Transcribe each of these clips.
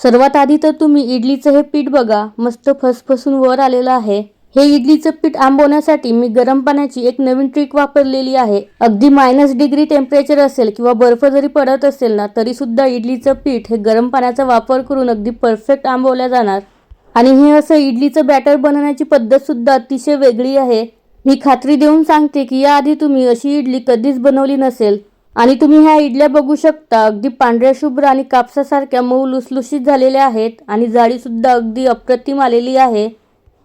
सर्वात आधी तर तुम्ही इडलीचं हे पीठ बघा. मस्त फसफसून वर आलेलं आहे. हे इडलीचं पीठ आंबवण्यासाठी मी गरम पाण्याची एक नवीन ट्रिक वापरलेली आहे. अगदी मायनस डिग्री टेम्परेचर असेल किंवा बर्फ जरी पडत असेल ना तरी सुद्धा इडलीचं पीठ हे गरम पाण्याचा वापर करून अगदी परफेक्ट आंबवल्या जाणार. आणि हे असं इडलीचं बॅटर बनवण्याची पद्धत सुद्धा अतिशय वेगळी आहे. मी खात्री देऊन सांगते की याआधी तुम्ही अशी इडली कधीच बनवली नसेल. आणि तुम्ही ह्या इडल्या बघू शकता अगदी पांढऱ्या शुभ्र आणि कापसासारख्या मऊ लुसलुशीत झालेल्या आहेत आणि जाळीसुद्धा अगदी अप्रतिम आलेली आहे.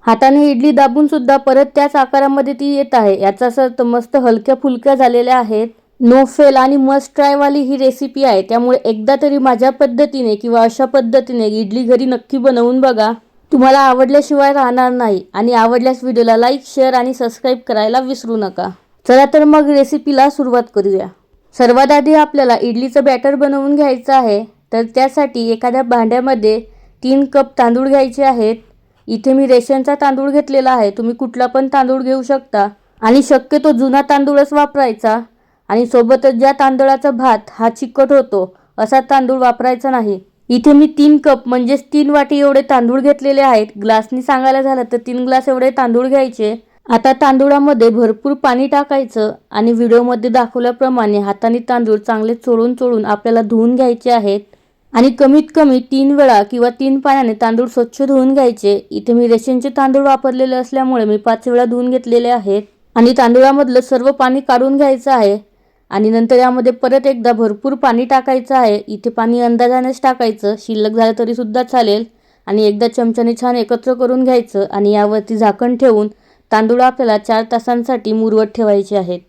हाताने इडली दाबून सुद्धा परत त्याच आकारामध्ये ती येत आहे. याचा अर्थ मस्त हलक्या फुलक्या झालेल्या आहेत. नो फेल आणि मस्ट ट्रायवाली ही रेसिपी आहे. त्यामुळे एकदा तरी माझ्या पद्धतीने किंवा अशा पद्धतीने इडली घरी नक्की बनवून बघा. तुम्हाला आवडल्याशिवाय राहणार नाही आणि आवडल्यास व्हिडिओला लाईक शेअर आणि सबस्क्राईब करायला विसरू नका. चला तर मग रेसिपीला सुरुवात करूया. सर्वात आधी आपल्याला इडलीचं बॅटर बनवून घ्यायचं आहे. तर त्यासाठी एखाद्या भांड्यामध्ये तीन कप तांदूळ घ्यायचे आहेत. इथे मी रेशनचा तांदूळ घेतलेला आहे. तुम्ही कुठला पण तांदूळ घेऊ शकता. आणि शक्यतो जुना तांदूळच वापरायचा. आणि सोबतच ज्या तांदळाचा भात हा चिकट होतो असा तांदूळ वापरायचा नाही. इथे मी तीन कप म्हणजेच तीन वाटी एवढे तांदूळ घेतलेले आहेत. ग्लासनी सांगायला झालं तर तीन ग्लास एवढे तांदूळ घ्यायचे. आता तांदूळामध्ये भरपूर पाणी टाकायचं आणि व्हिडिओमध्ये दाखवल्याप्रमाणे हाताने तांदूळ चांगले चोळून चोळून आपल्याला धुवून घ्यायचे आहेत. आणि कमीत कमी तीन वेळा किंवा तीन पाण्याने तांदूळ स्वच्छ धुवून घ्यायचे. इथे मी रेशनचे तांदूळ वापरलेले असल्यामुळे मी पाच वेळा धुवून घेतलेले आहेत. आणि तांदूळामधलं सर्व पाणी काढून घ्यायचं आहे. आणि नंतर यामध्ये परत एकदा भरपूर पाणी टाकायचं आहे. इथे पाणी अंदाजानेच टाकायचं. शिल्लक झालं तरीसुद्धा चालेल. आणि एकदा चमच्याने छान एकत्र करून घ्यायचं. आणि यावरती झाकण ठेवून तांदूळ आपल्याला चार तासांसाठी मुरवत ठेवायचे आहेत.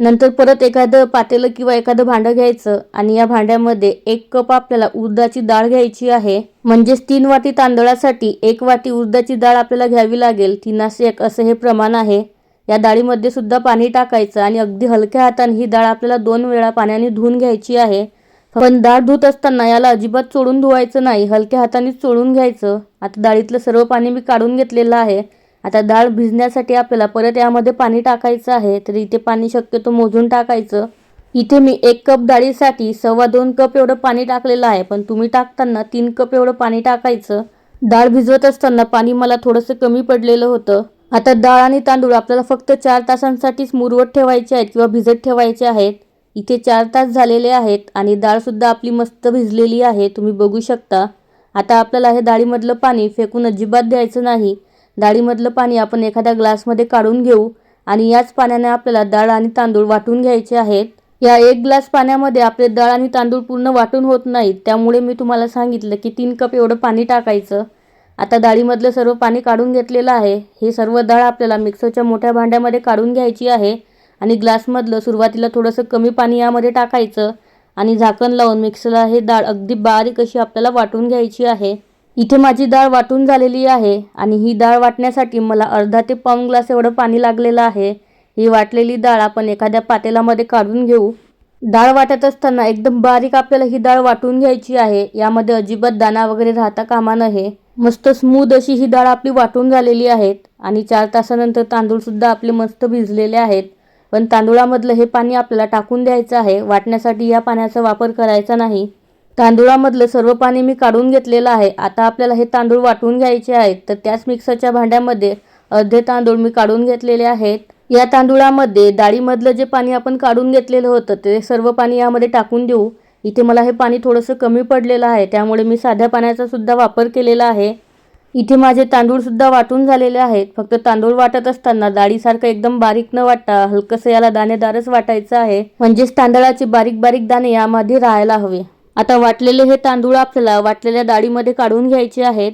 नंतर परत एखादं पातेलं किंवा एखादं भांडं घ्यायचं आणि या भांड्यामध्ये एक कप आपल्याला उडदाची डाळ घ्यायची आहे. म्हणजेच तीन वाटी तांदळासाठी एक वाटी उडदाची डाळ आपल्याला घ्यावी लागेल. तीनास एक असं हे प्रमाण आहे. या डाळीमध्ये सुद्धा पाणी टाकायचं आणि अगदी हलक्या हाताने ही डाळ आपल्याला दोन वेळा पाण्याने धुवून घ्यायची आहे. पण डाळ धुत असताना याला अजिबात चोळून धुवायचं नाही. हलक्या हातानेच चोळून घ्यायचं. आता डाळीतलं सर्व पाणी मी काढून घेतलेलं आहे. आता डाळ भिजण्यासाठी आपल्याला परत यामध्ये पाणी टाकायचं आहे. तर इथे पाणी शक्यतो मोजून टाकायचं. इथे मी एक कप डाळीसाठी सव्वा दोन कप एवढं पाणी टाकलेलं आहे. पण तुम्ही टाकताना तीन कप एवढं पाणी टाकायचं. डाळ भिजवत असताना पाणी मला थोडंसं कमी पडलेलं होतं. आता डाळ आणि तांदूळ आपल्याला फक्त चार तासांसाठीच मुरवत ठेवायचे आहेत किंवा भिजत ठेवायचे आहेत. इथे चार तास झालेले आहेत आणि डाळसुद्धा आपली मस्त भिजलेली आहे. तुम्ही बघू शकता. आता आपल्याला हे डाळीमधलं पाणी फेकून अजिबात द्यायचं नाही. डाळीमधलं पाणी आपण एखाद्या ग्लासमध्ये काढून घेऊ आणि याच पाण्याने आपल्याला डाळ आणि तांदूळ वाटून घ्यायचे आहेत. या एक ग्लास पाण्यामध्ये आपले डाळ आणि तांदूळ पूर्ण वाटून होत नाहीत. त्यामुळे मी तुम्हाला सांगितलं की तीन कप एवढं पाणी टाकायचं. आता डाळीमधलं सर्व पाणी काढून घेतलेलं आहे. हे सर्व डाळ आपल्याला मिक्सरच्या मोठ्या भांड्यामध्ये काढून घ्यायची आहे आणि ग्लासमधलं सुरुवातीला थोडंसं कमी पाणी यामध्ये टाकायचं आणि झाकण लावून मिक्सरला हे डाळ अगदी बारीक अशी आपल्याला वाटून घ्यायची आहे. इथे माझी डाळ वाटून झालेली आहे आणि ही डाळ वाटण्यासाठी मला अर्धा ते पाऊण ग्लास एवढं पाणी लागलेलं आहे. ही वाटलेली डाळ आपण एखाद्या पातेलामध्ये काढून घेऊ. डाळ वाटत असताना एकदम बारीक आपल्याला ही डाळ वाटून घ्यायची आहे. यामध्ये अजिबात दाणा वगैरे राहता कामा नये. मस्त स्मूद अशी ही डाळ आपली वाटून झालेली आहेत आणि चार तासानंतर तांदूळसुद्धा आपले मस्त भिजलेले आहेत. पण तांदूळामधलं हे पाणी आपल्याला टाकून द्यायचं आहे. वाटण्यासाठी या पाण्याचा वापर करायचा नाही. तांदुळामधलं सर्व पाणी मी काढून घेतलेलं आहे. आता आपल्याला हे तांदूळ वाटून घ्यायचे आहेत. तर त्याच मिक्सरच्या भांड्यामध्ये अर्धे तांदूळ मी काढून घेतलेले आहेत. या तांदुळामध्ये डाळीमधलं जे पाणी आपण काढून घेतलेलं होतं ते सर्व पाणी यामध्ये टाकून देऊ. इथे मला हे पाणी थोडंसं कमी पडलेलं आहे. त्यामुळे मी साध्या पाण्याचा सुद्धा वापर केलेला आहे. इथे माझे तांदूळसुद्धा वाटून झालेले आहेत. फक्त तांदूळ वाटत असताना डाळीसारखं एकदम बारीक न वाटता हलकंसं याला दाणेदारच वाटायचं आहे. म्हणजेच तांदळाचे बारीक बारीक दाणे यामध्ये राहायला हवे. आता वाटलेले हे तांदूळ आपल्याला वाटलेल्या डाळीमध्ये काढून घ्यायचे आहेत.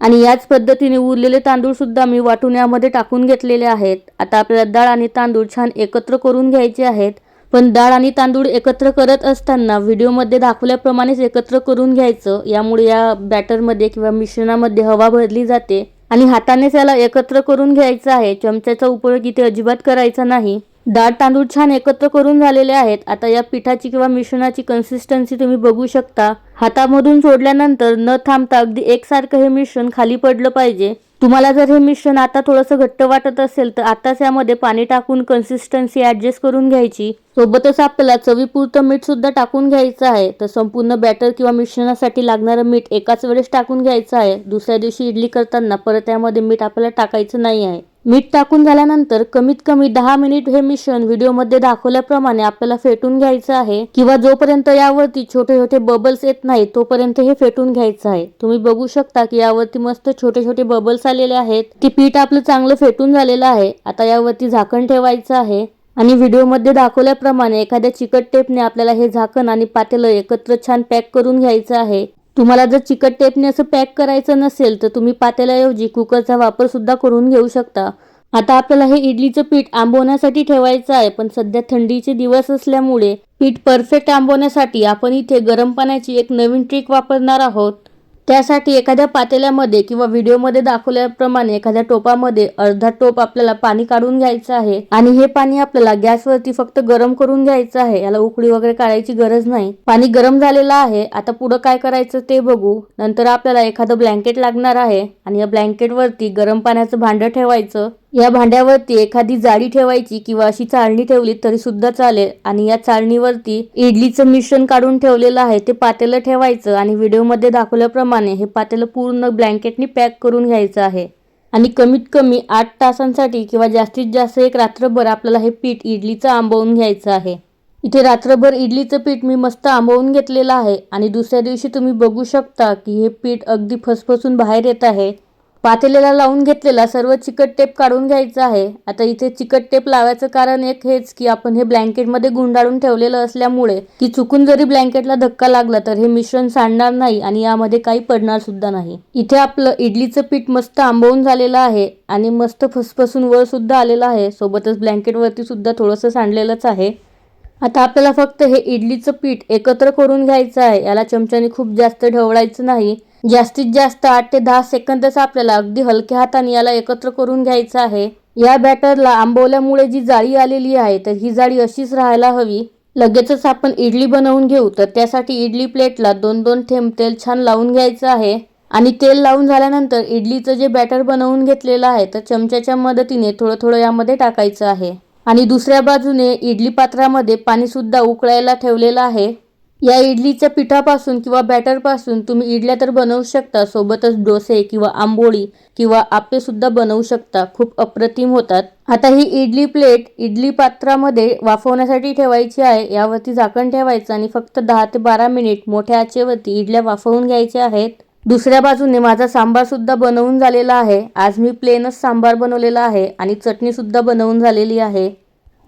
आणि याच पद्धतीने उरलेले तांदूळसुद्धा मी वाटून यामध्ये टाकून घेतलेले आहेत. आता आपल्याला डाळ आणि तांदूळ छान एकत्र करून घ्यायचे आहेत. पण डाळ आणि तांदूळ एकत्र करत असताना व्हिडिओमध्ये दाखवल्याप्रमाणेच एकत्र करून घ्यायचं. यामुळे या बॅटरमध्ये किंवा मिश्रणामध्ये हवा भरली जाते. आणि हातानेच याला एकत्र करून घ्यायचं आहे. चमच्याचा उपयोग इथे अजिबात करायचा नाही. डाळ तांदूळ छान एकत्र करून झालेले आहेत. आता या पिठाची किंवा मिश्रणाची कन्सिस्टन्सी तुम्ही बघू शकता. हातामधून सोडल्यानंतर न थांबता अगदी एकसारखं हे मिश्रण खाली पडलं पाहिजे. तुम्हाला जर हे मिश्रण आता थोडंसं घट्ट वाटत असेल तर आताच यामध्ये पाणी टाकून कन्सिस्टन्सी ॲडजस्ट करून घ्यायची. सोबतच आपल्याला चवीपुरतं मीठ सुद्धा टाकून घ्यायचं आहे. तर संपूर्ण बॅटर किंवा मिश्रणासाठी लागणारं मीठ एकाच वेळेस टाकून घ्यायचं आहे. दुसऱ्या दिवशी इडली करताना परत यामध्ये मीठ आपल्याला टाकायचं नाही आहे. मीठ टाकून झाल्यानंतर कमीत कमी दहा मिनिट हे मिश्रण व्हिडिओमध्ये दाखवल्याप्रमाणे आपल्याला फेटून घ्यायचं आहे. किंवा जोपर्यंत यावरती छोटे छोटे बबल्स येत नाही तोपर्यंत हे फेटून घ्यायचं आहे. तुम्ही बघू शकता की यावरती मस्त छोटे छोटे बबल्स आलेले आहेत. ते पीठ आपलं चांगलं फेटून झालेलं आहे. आता यावरती झाकण ठेवायचं आहे. आणि व्हिडिओमध्ये दाखवल्याप्रमाणे एखाद्या चिकट टेपने आपल्याला हे झाकण आणि पातेलं एकत्र छान पॅक करून घ्यायचं आहे. तुम्हाला जर चिकट टेपने असं पॅक करायचं नसेल तर तुम्ही पातेल्याऐवजी कुकरचा वापर सुद्धा करून घेऊ शकता. आता आपल्याला हे इडलीचं पीठ आंबवण्यासाठी ठेवायचं आहे पण सध्या थंडीचे दिवस असल्यामुळे पीठ परफेक्ट आंबवण्यासाठी आपण इथे गरम पाण्याची एक नवीन ट्रिक वापरणार आहोत. त्यासाठी एखाद्या पातेल्यामध्ये किंवा व्हिडिओमध्ये दाखवल्याप्रमाणे एखाद्या टोपामध्ये अर्धा टोप आपल्याला पाणी काढून घ्यायचं आहे आणि हे पाणी आपल्याला गॅसवरती फक्त गरम करून घ्यायचं आहे. याला उकळी वगैरे काढायची गरज नाही. पाणी गरम झालेलं आहे. आता पुढं काय करायचं ते बघू. नंतर आपल्याला एखादं ब्लँकेट लागणार आहे आणि या ब्लँकेटवरती गरम पाण्याचं भांडं ठेवायचं. या भांड्यावरती एखादी जाळी ठेवायची किंवा अशी चाळणी ठेवली तरी सुद्धा चालेल. आणि या चाळणीवरती इडलीचं मिश्रण काढून ठेवलेलं आहे ते पातेलं ठेवायचं आणि व्हिडिओमध्ये दाखवल्याप्रमाणे हे पातेलं पूर्ण ब्लँकेटनी पॅक करून घ्यायचं आहे. आणि कमीत कमी आठ तासांसाठी किंवा जास्तीत जास्त एक रात्रभर आपल्याला हे पीठ इडलीचं आंबवून घ्यायचं आहे. इथे रात्रभर इडलीचं पीठ मी मस्त आंबवून घेतलेलं आहे आणि दुसऱ्या दिवशी तुम्ही बघू शकता की हे पीठ अगदी फसफसून बाहेर येत आहे. पातेल्याला लावून घेतलेला सर्व चिकट टेप काढून घ्यायचा आहे. आता इथे चिकट टेप लावायचं कारण एक हेच की आपण हे ब्लँकेटमध्ये गुंडाळून ठेवलेलं असल्यामुळे की चुकून जरी ब्लँकेटला धक्का लागला तर हे मिश्रण सांडणार नाही आणि यामध्ये काही पडणार सुद्धा नाही. इथे आपलं इडलीचं पीठ मस्त आंबवून झालेलं आहे आणि मस्त फसफसून वर सुद्धा आलेलं आहे. सोबतच ब्लँकेटवरती सुद्धा थोडंसं सांडलेलंच आहे. आता आपल्याला फक्त हे इडलीचं पीठ एकत्र करून घ्यायचं आहे. याला चमच्याने खूप जास्त ढवळायचं नाही. जास्तीत जास्त आठ ते दहा सेकंदच आपल्याला अगदी हलक्या हाताने याला एकत्र करून घ्यायचं आहे. या बॅटरला आंबवल्यामुळे जी जाळी आलेली आहे तर ही जाळी अशीच राहायला हवी. लगेचच आपण इडली बनवून घेऊ तर त्यासाठी इडली प्लेटला दोन दोन थेंब तेल छान लावून घ्यायचं आहे. आणि तेल लावून झाल्यानंतर इडलीचं जे बॅटर बनवून घेतलेलं आहे तर चमच्याच्या मदतीने थोडं थोडं यामध्ये टाकायचं आहे. आणि दुसऱ्या बाजूने इडली पात्रामध्ये पाणीसुद्धा उकळायला ठेवलेलं आहे. या इडलीच्या पिठापासून किंवा बॅटरपासून तुम्ही इडल्या तर बनवू शकता. सोबतच डोसे किंवा आंबोळी किंवा आपेसुद्धा बनवू शकता. खूप अप्रतिम होतात. आता ही इडली प्लेट इडली पात्रामध्ये वाफवण्यासाठी ठेवायची आहे. यावरती झाकण ठेवायचं आणि फक्त दहा ते बारा मिनिट मोठ्या आचेवरती इडल्या वाफवून घ्यायच्या आहेत. दुसऱ्या बाजूने माझा सांबार सुद्धा बनवून झालेला आहे. आज मी प्लेनच सांबार बनवलेला आहे आणि चटणीसुद्धा बनवून झालेली आहे.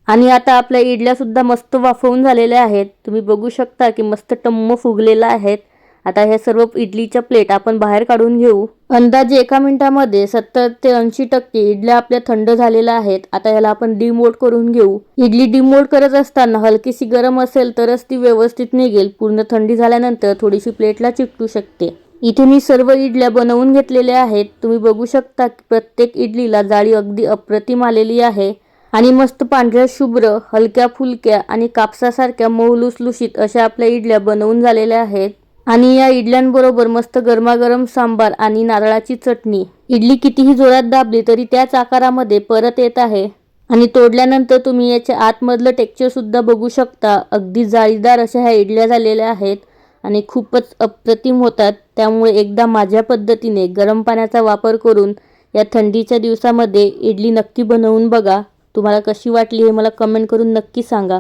आणि आता आपल्या इडल्या सुद्धा मस्त वाफवून झालेल्या आहेत. तुम्ही बघू शकता की मस्त टम्म फुगलेला आहेत. आता ह्या सर्व इडलीच्या प्लेट आपण बाहेर काढून घेऊ. अंदाजे एका मिनिटामध्ये सत्तर ते ऐंशी टक्के इडल्या आपल्या थंड झालेल्या आहेत. आता ह्याला आपण डिमोट करून घेऊ. इडली डिमोट करत असताना हलकीशी गरम असेल तरच ती व्यवस्थित निघेल. पूर्ण थंडी झाल्यानंतर थोडीशी प्लेटला चिकटू शकते. इथे मी सर्व इडल्या बनवून घेतलेल्या आहेत. तुम्ही बघू शकता की प्रत्येक इडलीला जाळी अगदी अप्रतिम आलेली आहे. आणि मस्त पांढऱ्या शुभ्र हलक्या फुलक्या आणि कापसासारख्या मऊ लुसलुशीत अशा आपल्या इडल्या बनवून झालेल्या आहेत. आणि या इडल्यांबरोबर मस्त गरमागरम सांबार आणि नारळाची चटणी. इडली कितीही जोरात दाबली तरी त्याच आकारामध्ये परत येत आहे. आणि तोडल्यानंतर तुम्ही याच्या आतमधलं टेक्चरसुद्धा बघू शकता. अगदी जाळीदार अशा ह्या इडल्या झालेल्या आहेत आणि खूपच अप्रतिम होतात. त्यामुळे एकदा माझ्या पद्धतीने गरम पाण्याचा वापर करून या थंडीच्या दिवसामध्ये इडली नक्की बनवून बघा. तुम्हाला कशी वाटली हे मला कमेंट करून नक्की सांगा.